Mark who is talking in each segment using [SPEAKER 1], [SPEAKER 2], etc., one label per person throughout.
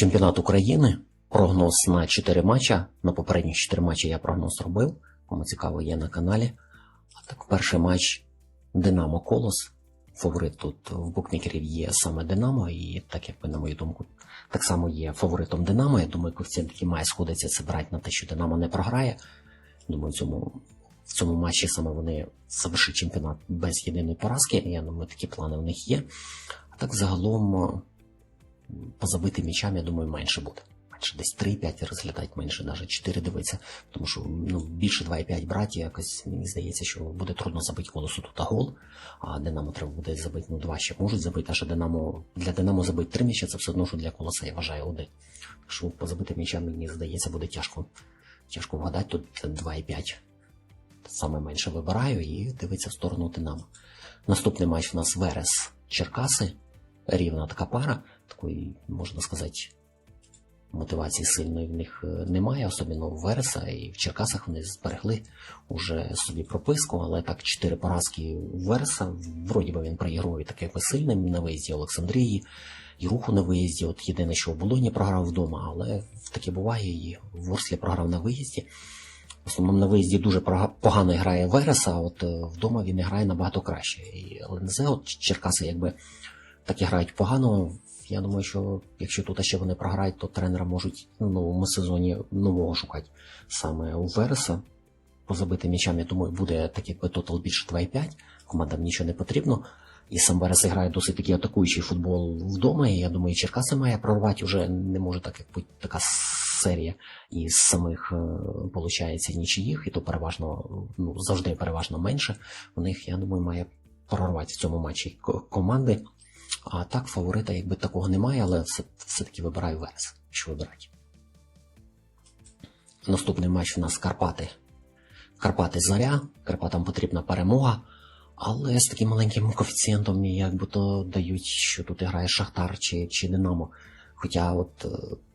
[SPEAKER 1] Чемпіонат України. Прогноз на 4 матча. На попередніх 4 матчі я прогноз робив. Кому цікаво, є на каналі. А так, перший матч Динамо Колос. Фаворит тут в букмекерів є саме Динамо, і так як на мою думку, так само є фаворитом Динамо. Я думаю, коефіцієнт, який має сходитися, це брати на те, що Динамо не програє. Думаю, в цьому, в цьому матчі саме вони завершать чемпіонат без єдиної поразки. Я думаю, такі плани у них є. А так загалом е, по м'ячам, я думаю, менше буде. Менше десь 3-5 розглядати, менше навіть 4 дивитися. Тому що ну, більше 2,5 брати, якось мені здається, що буде трудно забити колосу тут гол. А Динамо треба буде забити, ну, два ще можуть забити, а що Динамо для Динамо забити 3 м'яча, це все одно, що для колоса, я вважаю, один. Що по забитим м'ячам, мені здається, буде тяжко. Тяжко вгадати, тут 2,5. Саме менше вибираю і дивиться в сторону Динамо. Наступний матч у нас Верес Черкаси. Рівна така пара. Такої, можна сказати, мотивації сильної в них е, немає, особливо в Вереса, і в Черкасах вони зберегли уже собі прописку, але так, чотири поразки у Вереса. Вроді би він проігрує таке сильним на виїзді Олександрії, і руху на виїзді. От єдине, що в Болоні програв вдома, але таке буває, і в Ворслі програв на виїзді. В основному на виїзді дуже погано грає Вереса, а от е, вдома він грає набагато краще. І ЛНЗ, от Черкаси, якби так і грають погано. Я думаю, що якщо тут ще вони програють, то тренера можуть в новому сезоні нового шукати саме у Вереса. По забитим м'ячам, я думаю, буде так якби тотал більше 2,5. Командам нічого не потрібно. І сам Верес грає досить такий атакуючий футбол вдома. І я думаю, Черкаси має прорвати вже не може так, як бути така серія із самих, виходить, нічиїх, і то переважно, ну, завжди переважно менше. У них, я думаю, має прорвати в цьому матчі команди. А так, фаворита якби такого немає, але все, все-таки вибираю Верес, що вибирати. Наступний матч у нас Карпати. Карпати Заря. Карпатам потрібна перемога. Але з таким маленьким коефіцієнтом якби то дають, що тут грає Шахтар чи, чи Динамо. Хоча от е,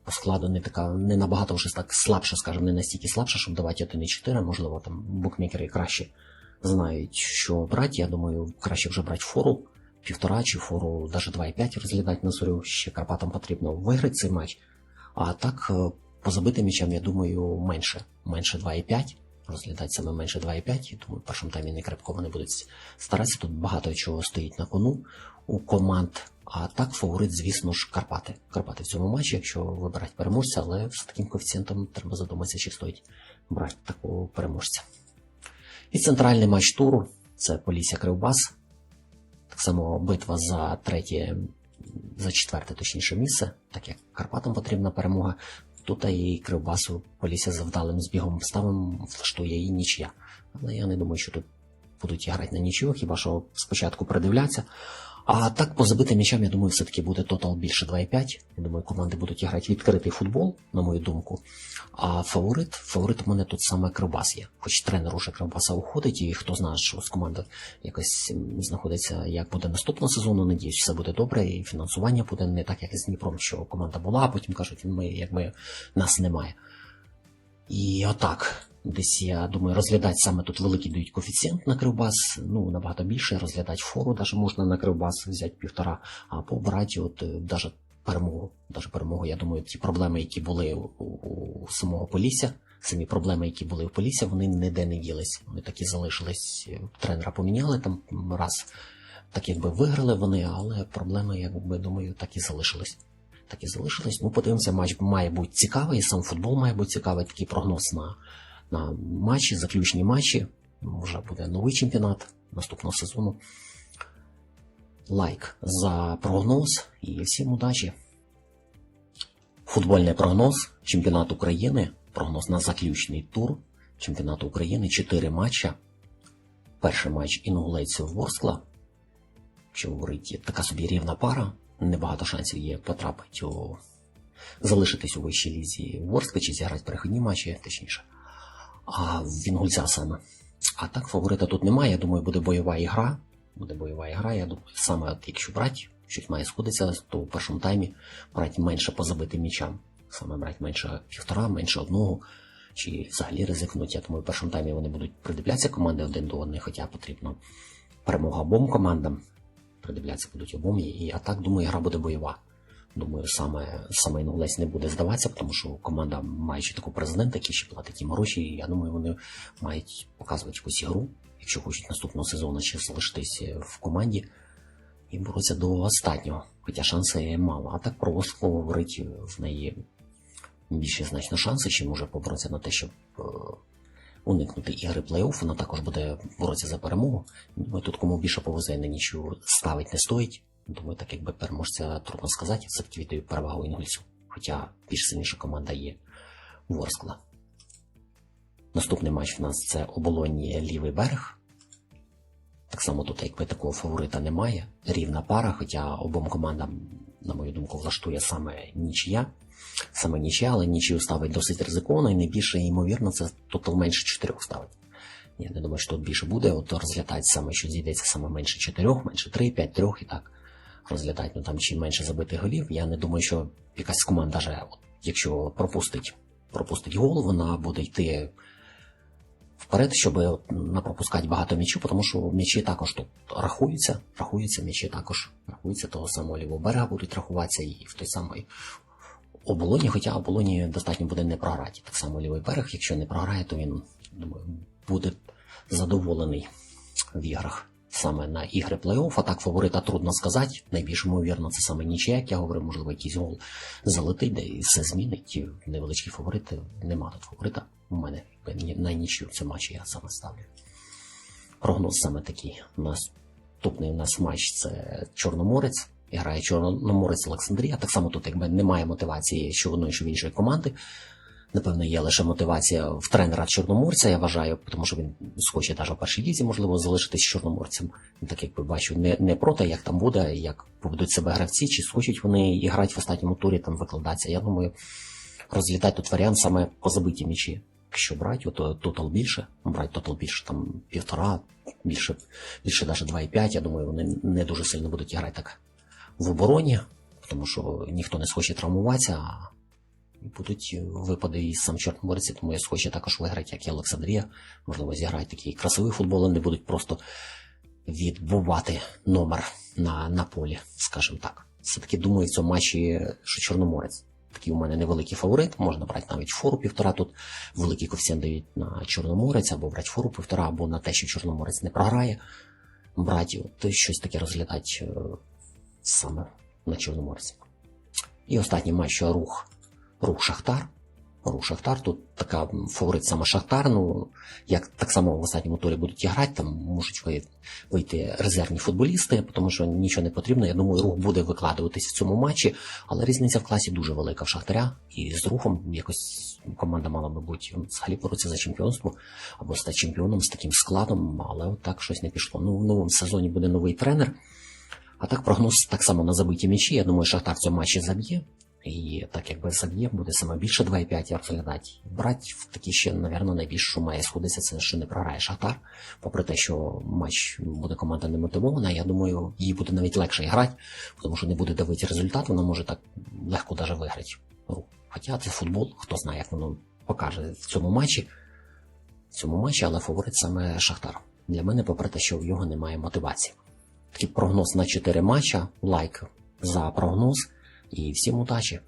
[SPEAKER 1] по складу не така, не набагато вже так слабше, скажімо, не настільки слабше, щоб давати 1,4, можливо, там букмекери краще знають, що брати. Я думаю, краще вже брати фору півтора чи фору навіть 2,5 розглядати на зорю. Ще Карпатам потрібно виграти цей матч. А так, е, по забитим м'ячам, я думаю, менше. Менше 2,5. Розглядати саме менше 2,5. І Тому в першому таймі не крепко вони будуть старатися. Тут багато чого стоїть на кону у команд. А так, фаворит, звісно ж, Карпати. Карпати в цьому матчі, якщо вибирати переможця, але з таким коефіцієнтом треба задуматися, чи стоїть брати такого переможця. І центральний матч туру це Полісся Кривбас. Так битва за третє, за четверте, точніше, місце, так як Карпатам потрібна перемога. Тут і Кривбасу Полісся за вдалим збігом обставин влаштує і нічия. Але я не думаю, що тут будуть грати на нічию, хіба що спочатку придивляться. А так, по забитим м'ячам, я думаю, все-таки буде тотал більше 2,5. Я думаю, команди будуть грати відкритий футбол, на мою думку. А фаворит, фаворит у мене тут саме Кривбас є. Хоч тренер уже Кривбаса уходить, і хто знає, що з команди якось знаходиться, як буде наступного сезону. Надіюсь, все буде добре, і фінансування буде не так, як з Дніпром, що команда була, а потім кажуть, ми якби нас немає. І отак. Десь я думаю, розглядати саме тут великий дають коефіцієнт на кривбас, ну набагато більше, розглядати фору, навіть можна на кривбас взяти півтора, а побрати от навіть перемогу. Даже перемогу, я думаю, ті проблеми, які були у, у, самого Полісся, самі проблеми, які були у Полісся, вони ніде не ділись. Вони так і залишились. Тренера поміняли там раз, так якби виграли вони, але проблеми, якби думаю, так і залишились. Так і залишились. Ну, подивимося, матч має бути цікавий, сам футбол має бути цікавий, такий прогноз на, на матчі, заключні матчі. Вже буде новий чемпіонат наступного сезону. Лайк за прогноз і всім удачі. Футбольний прогноз чемпіонат України. Прогноз на заключний тур чемпіонату України. Чотири матча. Перший матч інгулецію Ворскла. Що говорить, така собі рівна пара. Небагато шансів є потрапити у залишитись у вищій лізі Ворскла чи зіграти перехідні матчі, точніше. А в Інгульця саме. А так фаворита тут немає. Я думаю, буде бойова ігра. Буде бойова ігра. Я думаю, саме от якщо брати, щось має сходитися, то в першому таймі брати менше по забитим м'ячам. Саме брати менше півтора, менше одного. Чи взагалі ризикнуть. Я думаю, в першому таймі вони будуть придивлятися команди один до одної, хоча потрібно перемога обом командам. Придивлятися будуть обом. І а так, думаю, гра буде бойова. Думаю, саме, саме Інгулець не буде здаватися, тому що команда, маючи такого президента, який ще платить їм гроші, я думаю, вони мають показувати якусь ігру, якщо хочуть наступного сезону ще залишитись в команді і боротися до останнього. Хоча шанси мало. А так про Москву говорить в неї більше значно шанси, чим може поборотися на те, щоб е, уникнути ігри плей-офф. Вона також буде боротися за перемогу. Думаю, тут кому більше повезе на нічого ставить не стоїть. Думаю, так якби переможця трудно сказати, все-таки віддаю перевагу інгульцю. Хоча більш сильніша команда є Ворскла. Наступний матч в нас це оболоні лівий берег. Так само тут, якби такого фаворита немає. Рівна пара, хоча обом командам, на мою думку, влаштує саме нічия. Саме нічия, але нічию ставить досить ризиковано, і найбільше ймовірно, це тотал менше чотирьох ставить. Я не думаю, що тут більше буде. От розглядати саме, що зійдеться саме менше чотирьох, менше три, п'ять, трьох і так розглядати. Ну там чим менше забитих голів. Я не думаю, що якась команда, даже, якщо пропустить, пропустить гол, вона буде йти вперед, щоб напропускати багато м'ячів, тому що м'ячі також тут рахуються, рахуються, м'ячі також рахуються, того самого лівого берега будуть рахуватися і в той самий оболоні, хоча оболоні достатньо буде не програти. Так само лівий берег, якщо не програє, то він думаю, буде задоволений в іграх. Саме на ігри плей-офф, а так фаворита трудно сказати. Найбільш ймовірно, це саме нічия, як я говорив, можливо, якийсь гол залетить, де і все змінить. Невеличкі фаворити. Нема тут фаворита. У мене на нічию в цьому матчі я саме ставлю. Прогноз саме такий. Наступний у нас матч це Чорноморець. Грає Чорноморець Олександрія. Так само тут якби немає мотивації що в одної, що в іншої команди. Напевно, є лише мотивація в тренера Чорноморця, я вважаю, тому що він схоче навіть в першій лізі, можливо, залишитись чорноморцем. Так якби бачу, не, не проти, як там буде, як поведуть себе гравці, чи схочуть вони і грати в останньому турі, там викладатися. Я думаю, розглядати тут варіант саме по забитій м'ячі. Якщо брати, то тотал більше, брати тотал більше там півтора, більше, більше навіть 2,5, я думаю, вони не дуже сильно будуть грати так в обороні, тому що ніхто не схоче травмуватися, будуть випади із сам Чорноморець, тому я схочу також виграти, як і Олександрія. Можливо, зіграють такий красивий футбол, не будуть просто відбувати номер на, на полі, скажімо так. Все-таки думаю в цьому матчі, що Чорноморець. Такий у мене невеликий фаворит, можна брати навіть фору півтора. Тут великий коефіцієнт дають на Чорноморець, або брати фору півтора, або на те, що Чорноморець не програє. Брати, от щось таке розглядати е, саме на Чорноморці. І останній матч рух рух Шахтар. Рух Шахтар. Тут така фаворит саме Шахтар. Ну, як так само в останньому турі будуть грати, там можуть вийти резервні футболісти, тому що нічого не потрібно. Я думаю, рух буде викладуватись в цьому матчі, але різниця в класі дуже велика в Шахтаря. І з рухом якось команда мала би бути взагалі боротися за чемпіонство або стати чемпіоном з таким складом, але от так щось не пішло. Ну, в новому сезоні буде новий тренер. А так прогноз так само на забиті м'ячі. Я думаю, Шахтар в цьому матчі заб'є. І так якби заб'є, буде саме більше 2,5 розглядати. Брать в такі ще, напевно, найбільше, що має сходитися, це що не програє Шахтар. Попри те, що матч буде команда не мотивована, я думаю, їй буде навіть легше грати, тому що не буде давити результат, вона може так легко даже виграти. Ну, Хоча це футбол, хто знає, як воно покаже в цьому матчі. В цьому матчі, але фаворит саме Шахтар. Для мене, попри те, що в його немає мотивації. Такий прогноз на 4 матча. Лайк за прогноз. І всім удачі!